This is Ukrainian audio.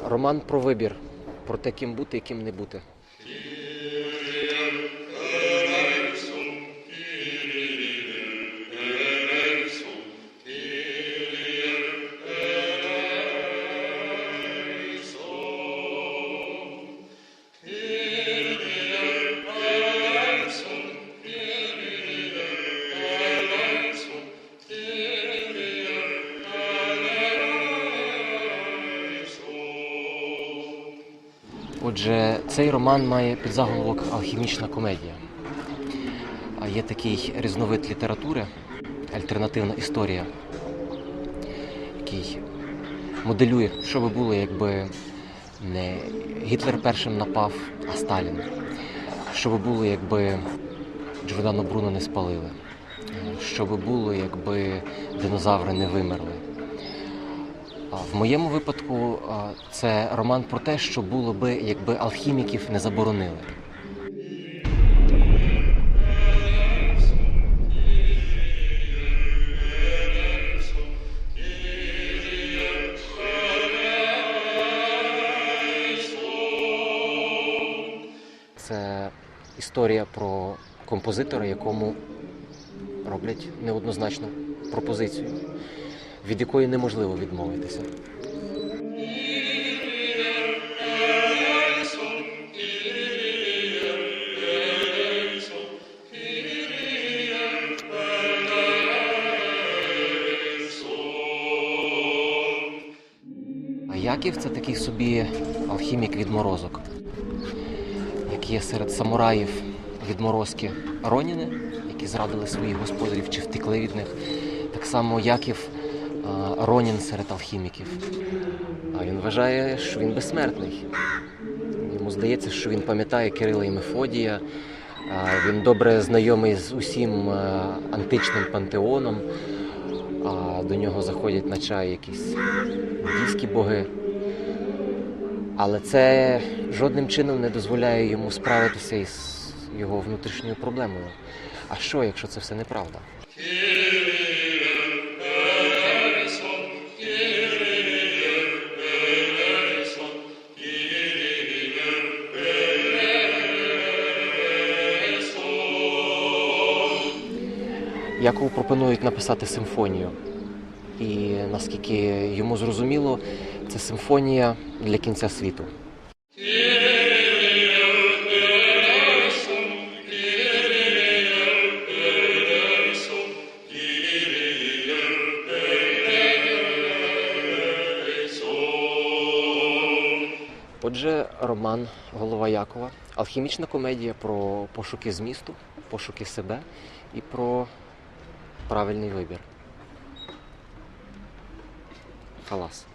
Роман про вибір, про те, ким бути і ким не бути. Отже, цей роман має підзаголовок Алхімічна комедія. Є такий різновид літератури, альтернативна історія, який моделює, що би було, якби не Гітлер першим напав, а Сталін. Що би було, якби Джордано Бруно не спалили. Що би було, якби динозаври не вимерли. В моєму випадку це роман про те, що було би, якби алхіміків не заборонили. Це історія про композитора, якому роблять неоднозначну пропозицію, від якої неможливо відмовитися. Яків це такий собі алхімік відморозок, як є серед самураїв відморозки Роніни, які зрадили своїх господарів чи втекли від них. Так само Яків Ронін серед алхіміків. А він вважає, що він безсмертний. Йому здається, що він пам'ятає Кирила і Мефодія. Він добре знайомий з усім античним пантеоном. А до нього заходять на чай якісь індійські боги. Але це жодним чином не дозволяє йому справитися із його внутрішньою проблемою. А що, якщо це все неправда? Якову пропонують написати симфонію. І наскільки йому зрозуміло, це симфонія для кінця світу. Отже, роман Голова Якова, алхімічна комедія про пошуки змісту, пошуки себе і про правильний вибір. Халас.